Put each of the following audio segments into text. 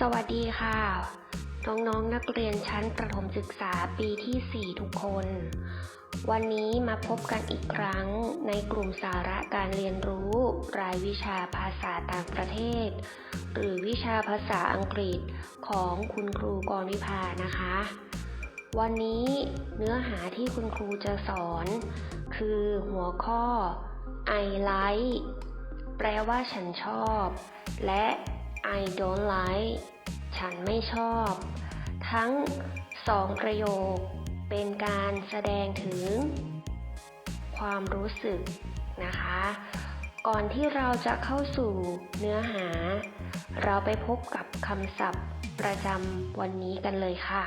สวัสดีค่ะ น้องๆนนักเรียนชั้นประถมศึกษาปีที่ 4 ทุกคน วันนี้มาพบกันอีกครั้งในกลุ่มสาระการเรียนรู้ รายวิชาภาษาต่างประเทศ หรือวิชาภาษาอังกฤษของคุณครูกรวิภานะคะ วันนี้เนื้อหาที่คุณครูจะสอน คือหัวข้อ I like แปลว่าฉันชอบ และ I don't like ฉันไม่ชอบ ทั้งสองประโยค เป็นการแสดงถึง ความรู้สึกนะคะ ก่อนที่เราจะเข้าสู่เนื้อหา เราไปพบกับคำศัพท์ประจำวันนี้กันเลยค่ะ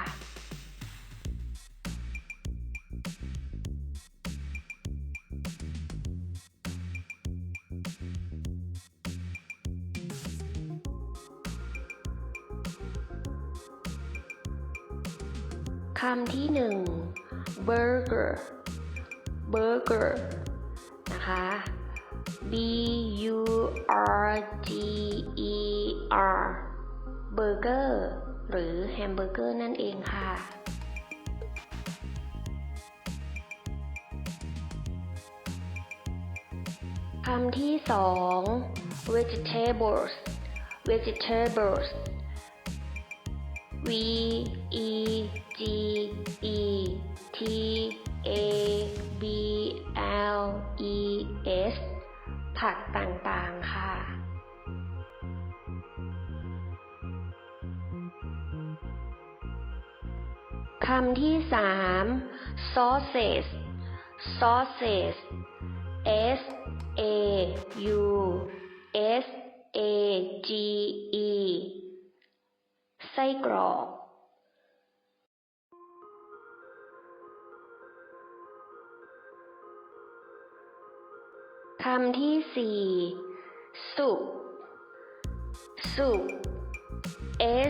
คำที่หนึ่ง burger burger นะคะ b u r g e r burger หรือแฮมเบอร์เกอร์นั่นเองค่ะคำที่สอง vegetables vegetables V E G E T A B L E S ผักต่างๆ ค่ะ คำที่สาม sausage sausage S S A U S A G E ส้กรอกคำที่สี่สุปสุป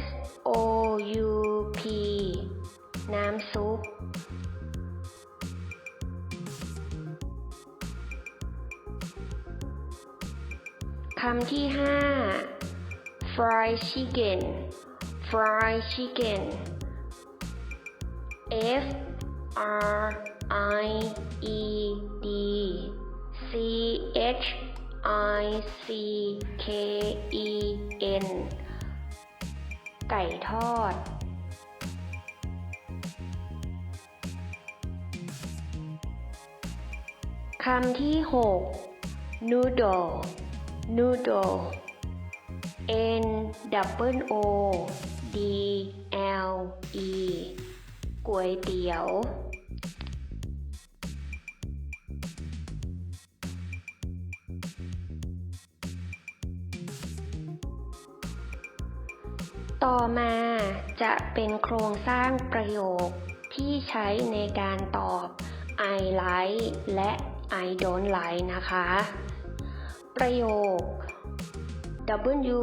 S O U P น้ำซุปคำที่ห้า fried chicken fried chicken F R I E D C H I C K E N ไก่ทอด คำที่หก noodle noodle N W O D L E ก๋วยเตี๋ยว ต่อมาจะเป็นโครงสร้างประโยคที่ใช้ในการตอบ I like และ I don't like นะคะ ประโยค W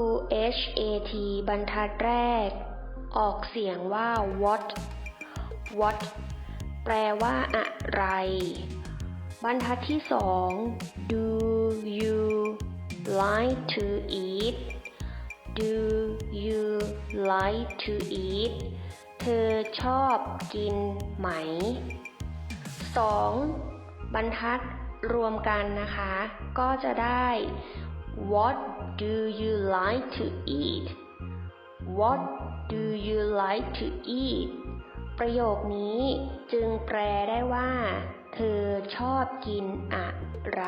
H A T บรรทัดแรก ออกเสียงว่า what what แปลว่าอะไร บรรทัดที่สอง Do you like to eat Do you like to eat เธอชอบกินไหมสองบรรทัดรวมกันนะคะ ก็จะได้ What do you like to eat What do you like to eat ประโยคนี้จึงแปลได้ว่า เธอชอบกินอะไร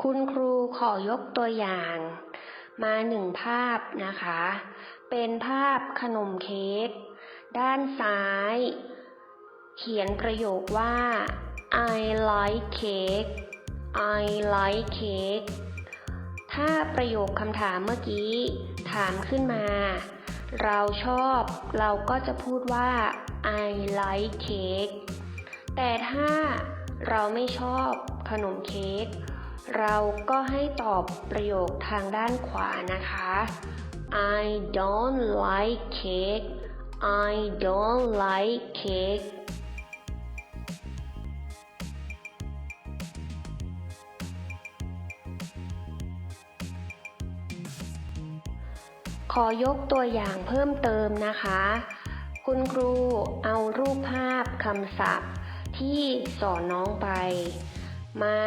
คุณครูขอยกตัวอย่าง มาหนึ่งภาพนะคะ เป็นภาพขนมเค้ก ด้านซ้าย เขียนประโยคว่า I like cake I like cake ถ้าประโยคคำถามเมื่อกี้ ถามขึ้นมา เราชอบเราก็จะพูดว่า I like cake แต่ถ้าเราไม่ชอบขนมเค้กเราก็ให้ตอบประโยคทางด้านขวานะคะ I don't like cake I don't like cake ขอยกตัวอย่างเพิ่มเติมนะคะ คุณครูเอารูปภาพคำศัพท์ที่สอนน้องไป มา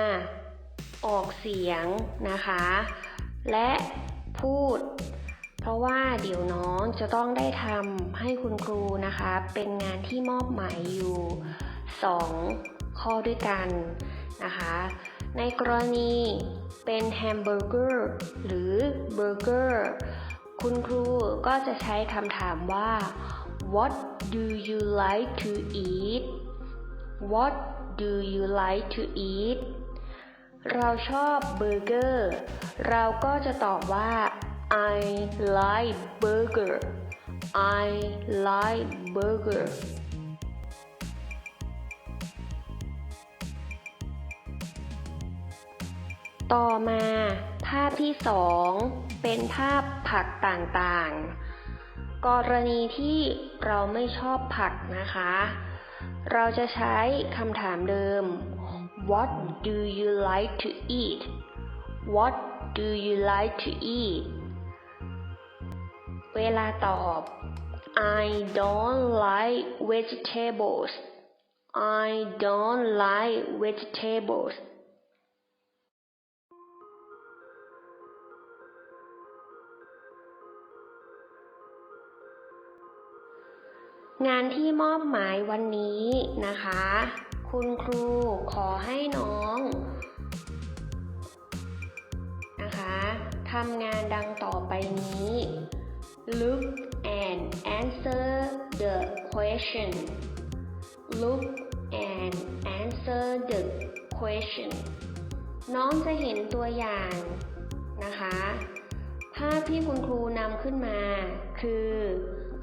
ออกเสียงนะคะ และพูด เพราะว่าเดี๋ยวน้องจะต้องได้ทำให้คุณครูนะคะ เป็นงานที่มอบหมายอยู่ 2 ข้อด้วยกันนะคะ ในกรณีเป็นแฮมเบอร์เกอร์หรือเบอร์เกอร์คุณครูก็จะใช้คำถามว่า what do you like to eat what do you like to eat เราชอบเบอร์เกอร์ เราก็จะตอบว่า I like burger I like burger ต่อมาภาพที่สองเป็นภาพผักต่างๆ กรณีที่เราไม่ชอบผักนะคะ เราจะใช้คำถามเดิม What do you like to eat What do you like to eat เวลาตอบ I don't like vegetables I don't like vegetables งานที่มอบหมายวันนี้นะคะ คุณครูขอให้น้องนะคะทำงานดังต่อไปนี้ look and answer the question look and answer the question น้องจะเห็นตัวอย่างนะคะ ภาพที่คุณครูนำขึ้นมา คือ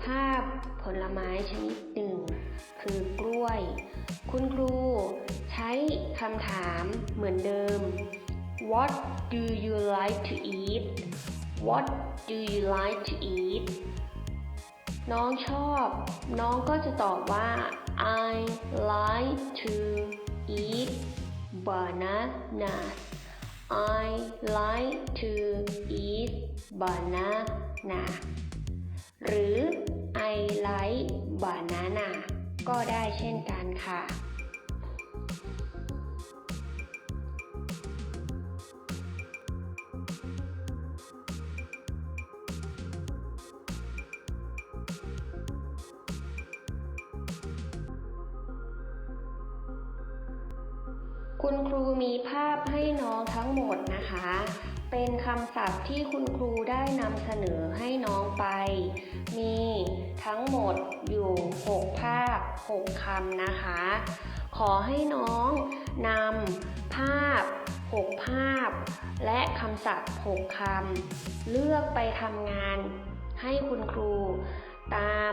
ภาพผลไม้ชนิดหนึ่ง คือกล้วย คุณครูใช้คำถามเหมือนเดิม What do you like to eat What do you like to eat น้องชอบ น้องก็จะตอบว่า I like to eat banana I like to eat banana หรือ I like banana ก็ได้เช่นกันค่ะ คุณครูมีภาพให้น้องทั้งหมดนะคะ เป็นคำศัพท์ที่คุณครูได้นำเสนอให้น้องไป มีทั้งหมดอยู่ 6 ภาพ 6คำนะคะ ขอให้น้องนำภาพ 6 ภาพ และคำศัพท์ 6คำเลือกไปทำงานให้คุณครูตาม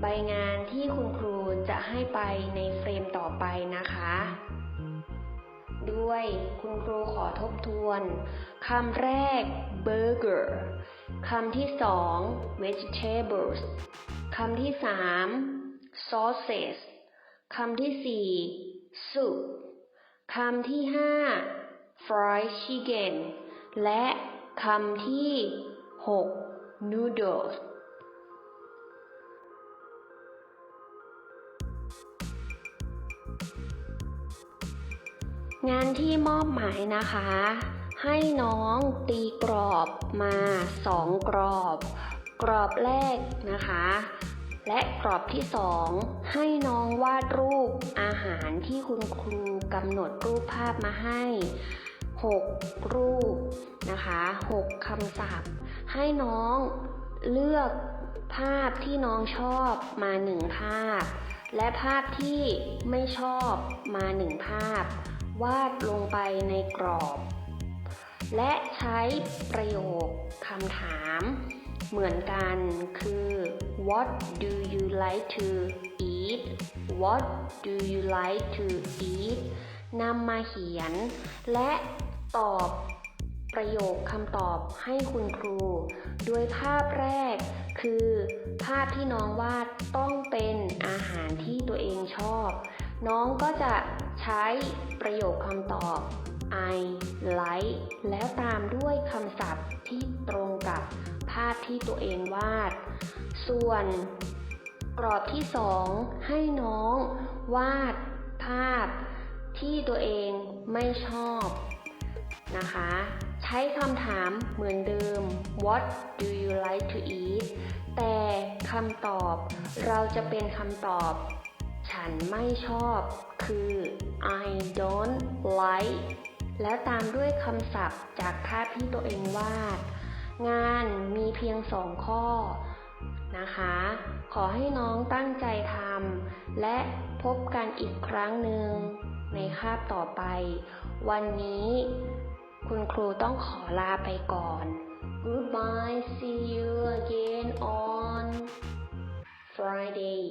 ใบงานที่คุณครูจะให้ไปในเฟรมต่อไปนะคะ ด้วยคุณครูขอทบทวนคำแรก burger คำที่สอง vegetables คำที่สาม sauces คำที่สี่ soup คำที่ห้า fried chicken และคำที่หก noodles งานที่มอบหมายนะคะ ให้น้องตีกรอบมาสองกรอบ กรอบแรกนะคะ และกรอบที่สองให้น้องวาดรูปอาหารที่คุณครูกำหนดรูปภาพมาให้ 6 รูปนะคะ 6คำศัพท์ ให้น้องเลือกภาพที่น้องชอบมาหนึ่งภาพ และภาพที่ไม่ชอบมาหนึ่งภาพ วาดลงไปในกรอบ และใช้ประโยคคำถามเหมือนกันคือ what do you like to eat what do you like to eat นำมาเขียน และตอบประโยคคำตอบให้คุณครู โดยภาพแรกคือ ภาพที่น้องวาดต้องเป็นอาหารที่ตัวเองชอบ น้องก็จะใช้ประโยคคำตอบ I like แล้วตามด้วยคำศัพท์ที่ตรงกับภาพที่ตัวเองวาด ส่วนกรอบที่สองให้น้องวาดภาพที่ตัวเองไม่ชอบนะคะ ใช้คำถามเหมือนเดิม What do you like to eat แต่คำตอบเราจะเป็นคำตอบ ฉันไม่ชอบคือ I don't like แล้วตามด้วยคำศัพท์จากภาพที่ตัวเองวาด งานมีเพียงสองข้อนะคะ ขอให้น้องตั้งใจทำและพบกันอีกครั้งหนึ่งในคาบต่อไป วันนี้คุณครูต้องขอลาไปก่อน Goodbye see you again on Friday